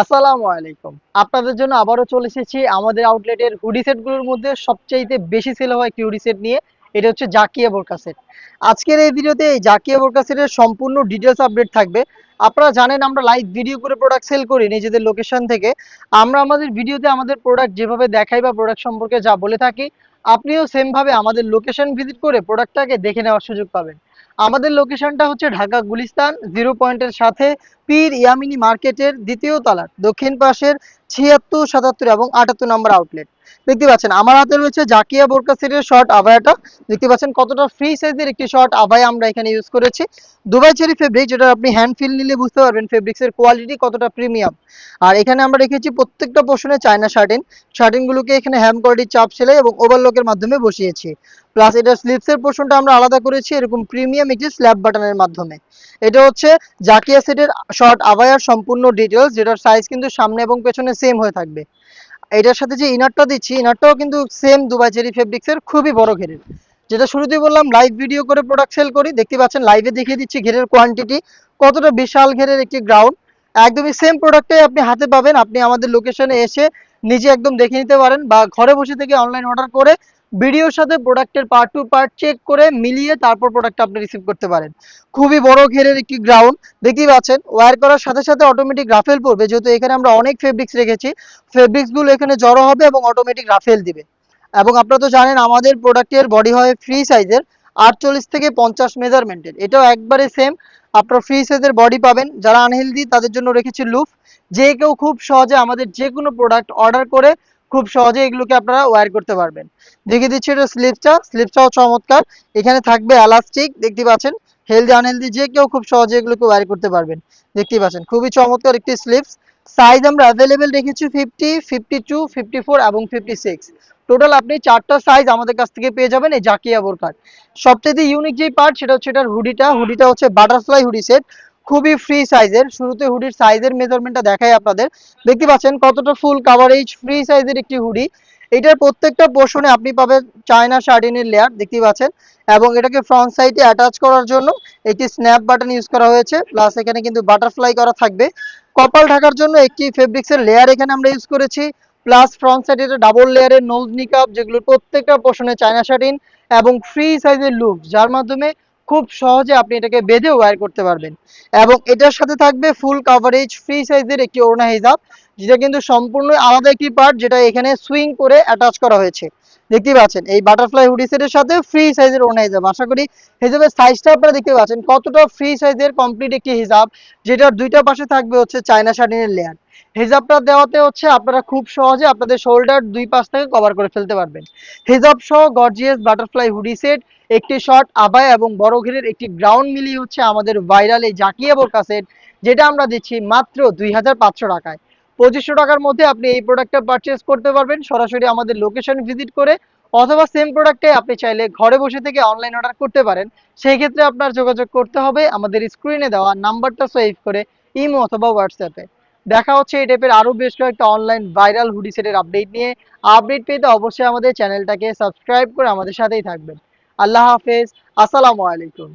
আসসালামু আলাইকুম। আপনাদের জন্য আবারও চলে এসেছি আমাদের আউটলেটের হুডি সেটগুলোর মধ্যে সবচাইতে বেশি সেল হয় একটি হুডি সেট নিয়ে, এটা হচ্ছে জাকিয়া বোরকা সেট আজকের এই ভিডিওতে এই জাকিয়া বোরকা সেটের সম্পূর্ণ ডিটেলস আপডেট থাকবে। আপনারা জানেন, আমরা লাইভ ভিডিও করে প্রোডাক্ট সেল করি নিজেদের লোকেশন থেকে। আমরা আমাদের ভিডিওতে আমাদের প্রোডাক্ট যেভাবে দেখাই বা প্রোডাক্ট সম্পর্কে যা বলে থাকি, আপনিও সেম ভাবে আমাদের লোকেশন ভিজিট করে প্রোডাক্টটাকে দেখে নেওয়ার সুযোগ পাবেন। আমাদের লোকেশনটা হচ্ছে ঢাকা গুলিস্তান, জিরো পয়েন্টের সাথে পীর ইয়ামিনী মার্কেটের দ্বিতীয় তলার, দক্ষিণ পাশের ছিয়াত্তর, সাতাত্তর এবং আটাত্তর নম্বর আউটলেট দেখতে পাচ্ছেন, আমার হাতে রয়েছে জাকিয়া বোরকা সেটের শর্ট আবায়াটা দেখতে পাচ্ছেন কতটা ফ্রি সাইজের একটি শর্ট আবায়া আমরা এখানে ইউজ করেছি। দুবাই চেরি ফেব্রিক যেটা আপনি হ্যান্ড ফিল নিলে বুঝতে পারবেন ফেব্রিক্সের কোয়ালিটি কতটা প্রিমিয়াম আর এখানে আমরা রেখেছি প্রত্যেকটা পোর্শনে চায়না শার্টিন শার্টিনগুলোকে এখানে হ্যাম কোয়ালিটির চাপ সেলাই এবং ওভারলকের মাধ্যমে বসিয়েছি। প্লাস এটা স্লিপসের পোর্শনটা আমরা আলাদা করেছি, এরকম প্রিমিয়াম একটি স্ল্যাব বাটনের মাধ্যমে। এটা হচ্ছে জাকিয়া সেটের শর্ট আবায়ার সম্পূর্ণ ডিটেলস যেটার সাইজ কিন্তু সামনে এবং পেছনে সেম হয়ে থাকবে। এটার সাথে যে ইনারটা দিচ্ছি ইনারটাও কিন্তু সেম দুবাই চেরি ফেব্রিক্সের খুবই বড় ঘেরের। যেটা শুরুতেই বললাম লাইভ ভিডিও করে প্রোডাক্ট সেল করি, দেখতে পাচ্ছেন লাইভে দেখিয়ে দিচ্ছি ঘেরের কোয়ান্টিটি কতটা বিশাল ঘেরের একটি গ্রাউন্ড একদমই সেম প্রোডাক্টে আপনি হাতে পাবেন, আপনি আমাদের লোকেশনে এসে নিজে একদম দেখে নিতে পারেন বা ঘরে বসে থেকে অনলাইন অর্ডার করে ভিডিওর সাথে প্রোডাক্টের পার্ট টু পার্ট চেক করে মিলিয়ে তারপর প্রোডাক্টটা আপনি রিসিভ করতে পারেন। খুবই বড় ঘেরের একটি গ্রাউন্ড দেখতেই পাচ্ছেন? ওয়্যার করার সাথে সাথে অটোমেটিক রাফেল পড়বে, যেহেতু এখানে আমরা অনেক ফেব্রিক্স রেখেছি। ফেব্রিক্সগুলো এখানে জড়ো হবে এবং অটোমেটিক রাফেল দিবে। এবং আপনারা তো জানেন, আমাদের প্রোডাক্টের বডি হয় ফ্রি সাইজের আটচল্লিশ থেকে পঞ্চাশ মেজারমেন্টের এটাও একবারে সেম আপনার ফ্রি সাইজের বডি পাবেন। যারা আনহেলদি তাদের জন্য রেখেছি লুফ যে কেউ খুব সহজে আমাদের যে কোনো প্রোডাক্ট অর্ডার করে খুব সহজে এগুলোকে আপনারা ওয়্যার করতে পারবেন। দেখিয়ে দিচ্ছি এটা স্লিপসটা স্লিপসটাও চমৎকার। এখানে থাকবে এলাস্টিক দেখতে পাচ্ছেন? হেলদি আনহেলদি যে কেউ খুব সহজে এগুলোকে ওয়্যার করতে পারবেন। দেখতেই পাচ্ছেন? খুবই চমৎকার একটি স্লিপস সাইজ আমরা অ্যাভেলেবেল রেখেছি fifty fifty two fifty four এবং ফিফটি সিক্স টোটাল আপনি চারটা সাইজ আমাদের কাছ থেকে পেয়ে যাবেন এই জাকিয়া বোরকার সবচেয়ে ইউনিক যেই পার্ট সেটা হচ্ছে এটার হুডিটা হুডিটা হচ্ছে বাটারফ্লাই হুডি সেট খুবই ফ্রি সাইজের শুরুতে হুডির সাইজের মেজারমেন্টটা দেখাই আপনাদের। দেখতে পাচ্ছেন কতটা ফুল কাভারেজ ফ্রি সাইজের একটি হুডি এটার প্রত্যেকটা পোর্শনে আপনি পাবেন চায়না শার্টিনের লেয়ার দেখতে পাচ্ছেন। এবং এটাকে ফ্রন্ট সাইডে অ্যাটাচ করার জন্য একটি স্ন্যাপ বাটন ইউজ করা হয়েছে। প্লাস এখানে কিন্তু বাটারফ্লাই করা থাকবে। কপাল ঢাকার জন্য একটি ফেব্রিক্সের লেয়ার এখানে আমরা ইউজ করেছি। প্লাস ফ্রন্ট সাইডে ডাবল লেয়ারের নোজ নিকাপ যেগুলো প্রত্যেকটা পোর্শনে চায়না শার্টিন এবং ফ্রি সাইজের লুপ যার মাধ্যমে খুব সহজে আপনি এটাকে বেঁধে ওয়্যার করতে পারবেন। এবং এটার সাথে থাকবে ফুল কাভারেজ ফ্রি সাইজের একটি ওড়না হিজাব, যেটা কিন্তু সম্পূর্ণ আলাদা একটি পার্ট যেটা এখানে সুইং করে অ্যাটাচ করা হয়েছে। দেখতেই পাচ্ছেন, এই বাটারফ্লাই হুডি সেটের সাথে ফ্রি সাইজের ওড়না হিজাব। আশা করি হিজাবের সাইজটা আপনারা দেখতে পাচ্ছেন, কতটা ফ্রি সাইজের কমপ্লিট একটি হিজাব, যেটার দুইটা পাশে থাকবে হচ্ছে চায়না শার্টিনের লেয়ার হিজাবটা দেওয়াতে হচ্ছে আপনারা খুব সহজে আপনাদের শোল্ডার দুই পাশ থেকে কভার করে ফেলতে পারবেন। হিজাব সহ গর্জিয়াস বাটারফ্লাই হুডি সেট একটি শর্ট আবায় এবং বড় ঘেরের একটি গ্রাউন্ড মিলিয়ে হচ্ছে আমাদের ভাইরাল এই জাকিয়া বোরকা সেট যেটা আমরা দিচ্ছি মাত্র দুই হাজার পাঁচশো টাকায়। পঁচিশশো টাকার মধ্যে আপনি এই প্রোডাক্টটা পারচেস করতে পারবেন। সরাসরি আমাদের লোকেশন ভিজিট করে অথবা সেম প্রোডাক্টে আপনি চাইলে ঘরে বসে থেকে অনলাইন অর্ডার করতে পারেন। সেই ক্ষেত্রে আপনার যোগাযোগ করতে হবে আমাদের স্ক্রিনে দেওয়া নাম্বারটা সেভ করে ইমো অথবা হোয়াটসঅ্যাপে দেখা হচ্ছে এই টাইপের আরও বেশ কয়েকটা অনলাইন ভাইরাল হুডি সেটের আপডেট নিয়ে। আপডেট পেতে অবশ্যই আমাদের চ্যানেলটাকে সাবস্ক্রাইব করে আমাদের সাথেই থাকবেন। আল্লাহ হাফেজ, আসসালামু আলাইকুম।